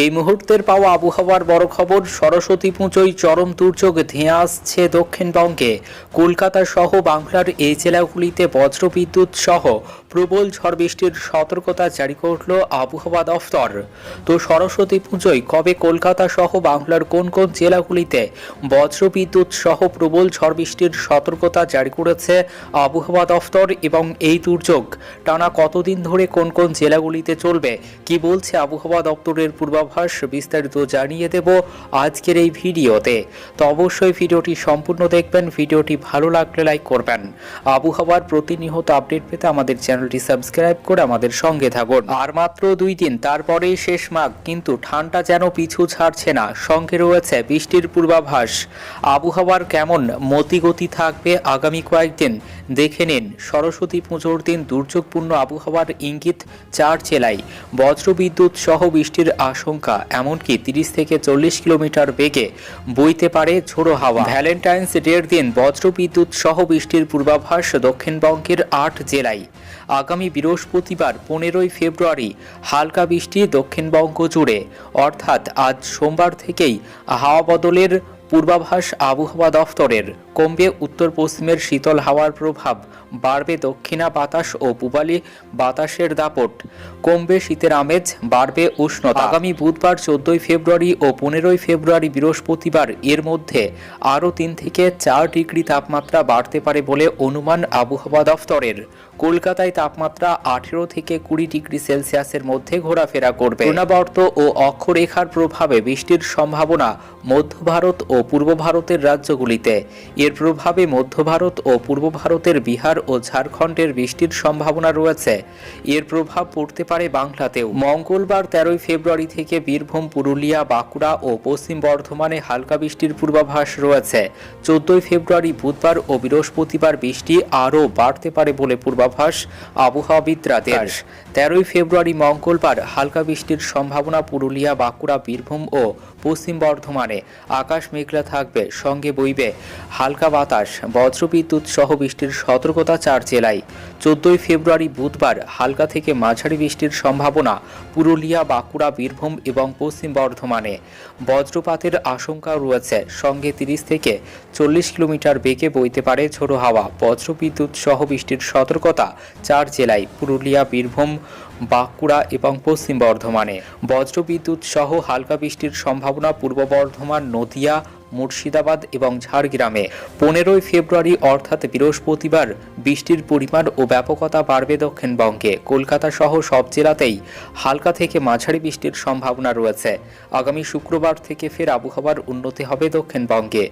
এই মুহূর্তের পাওয়া আবহাওয়ার বড় খবর, সরস্বতী পুজোয় চরম দুর্যোগ ধেয়ে আসছে দক্ষিণবঙ্গে। কলকাতা সহ বাংলার এই জেলাগুলিতে বজ্রবিদ্যুৎ সহ প্রবল ঝড় বৃষ্টির সতর্কতা জারি করল আবহাওয়া দফতর। তো সরস্বতী পুজোয় কবে কলকাতা সহ বাংলার কোন কোন জেলাগুলিতে বজ্রবিদ্যুৎ সহ প্রবল ঝড় বৃষ্টির সতর্কতা জারি করেছে আবহাওয়া দফতর এবং এই দুর্যোগ? টানা কতদিন ধরে কোন কোন জেলাগুলিতে চলবে? কি বলছে আবহাওয়া দপ্তরের পূর্বাভাস বিস্তারিত জানিয়ে দেব আজকের এই ভিডিওতে। তো অবশ্যই ভিডিওটি সম্পূর্ণ দেখবেন, ভিডিওটি ভালো লাগলে লাইক করবেন। আবহাওয়ার প্রতিনিয়ত আপডেট পেতে আমাদের চ্যানেলটি সাবস্ক্রাইব করে আমাদের সঙ্গে থাকুন। আর মাত্র দুই দিন, তারপরেই শেষ মাঘ, কিন্তু ঠান্ডা যেন পিছু ছাড়ছে না, সঙ্গে রয়েছে বৃষ্টির পূর্বাভাস। আবহাওয়ার কেমন মতিগতি থাকবে আগামী কয়েকদিন, দেখে নিন। সরস্বতী পুজোর দিন দুর্যোগপূর্ণ আবহাওয়ার ইঙ্গিত চার জেলায়। বজ্রবিদ্যুৎ সহ বৃষ্টির আশঙ্কা এমনকি তিরিশ থেকে চল্লিশ কিলোমিটার বেগে বইতে পারে ঝোড়ো হাওয়া। ভ্যালেন্টাইন্স ডের দিন বজ্রবিদ্যুৎ সহ বৃষ্টির পূর্বাভাস দক্ষিণবঙ্গের আট জেলায়। আগামী বৃহস্পতিবার পনেরোই ফেব্রুয়ারি হালকা বৃষ্টি দক্ষিণবঙ্গ জুড়ে। অর্থাৎ আজ সোমবার থেকেই হাওয়া বদলের পূর্বাভাস আবহাওয়া দফতরের কমবে উত্তর পশ্চিমের শীতল হাওয়ার প্রভাব, বাড়বে দক্ষিণা বাতাস ও পূবালি বাতাসের দাপট, কমবে শীতের আমেজ, বাড়বে উষ্ণতা। আগামী বুধবার চোদ্দই ফেব্রুয়ারি ও পনেরোই ফেব্রুয়ারি বৃহস্পতিবার এর মধ্যে আরও তিন থেকে চার ডিগ্রি তাপমাত্রা বাড়তে পারে বলে অনুমান আবহাওয়া দফতরের। কলকাতায় তাপমাত্রা আঠেরো থেকে কুড়ি ডিগ্রি সেলসিয়াসের মধ্যে ঘোরাফেরা করবে। ঘূর্ণাবর্ত ও অক্ষরেখার প্রভাবে বৃষ্টির সম্ভাবনা মধ্য ভারত ও পূর্ব ভারতের রাজ্যগুলিতে। এর প্রভাবে মধ্য ভারত ও পূর্ব ভারতের বিহার ও ঝাড়খণ্ডের বৃষ্টির সম্ভাবনা রয়েছে। এর প্রভাব পড়তে পারে বাংলাতেও। মঙ্গলবার তেরোই ফেব্রুয়ারি থেকে বীরভূম পুরুলিয়া বাঁকুড়া ও পশ্চিম বর্ধমানে হালকা বৃষ্টির পূর্বাভাস রয়েছে। চোদ্দই ফেব্রুয়ারি বুধবার ও বৃহস্পতিবার বৃষ্টি আরও বাড়তে পারে বলে পূর্বাভাস আবহাওয়াবিদরাদের তেরোই ফেব্রুয়ারি মঙ্গলবার হালকা বৃষ্টির সম্ভাবনা পুরুলিয়া বাঁকুড়া বীরভূম ও পশ্চিম বর্ধমানে। আকাশ মেঘলা থাকবে, সঙ্গে বইবে। হালকা বাতাস, বজ্রবিদ্যুৎ সহ বৃষ্টির সতর্কতা চার জেলায়। চোদ্দই ফেব্রুয়ারি বুধবার হালকা থেকে মাঝারি বৃষ্টির সম্ভাবনা পুরুলিয়া, বাঁকুড়া, বীরভূম এবং পশ্চিম বর্ধমানে। বজ্রপাতের আশঙ্কা রয়েছে, সঙ্গে তিরিশ থেকে চল্লিশ কিলোমিটার বেগে বইতে পারে ঝোড়ো হাওয়া। বজ্রবিদ্যুৎ সহ বৃষ্টির সতর্কতা চার জেলায়, পুরুলিয়া, বীরভূম, বাঁকুড়া এবং পশ্চিম বর্ধমানে। বজ্রবিদ্যুৎ সহ হালকা বৃষ্টির সম্ভাবনা পূর্ব বর্ধমান, নদিয়া মুর্শিদাবাদ এবং ঝাড়গ্রামে। পনেরোই ফেব্রুয়ারি অর্থাৎ বৃহস্পতিবার বৃষ্টির পরিমাণ ও ব্যাপকতা বাড়বে দক্ষিণবঙ্গে। কলকাতা সহ সব জেলাতেই হালকা থেকে মাঝারি বৃষ্টির সম্ভাবনা রয়েছে। আগামী শুক্রবার থেকে ফের আবহাওয়ার উন্নতি হবে দক্ষিণবঙ্গে।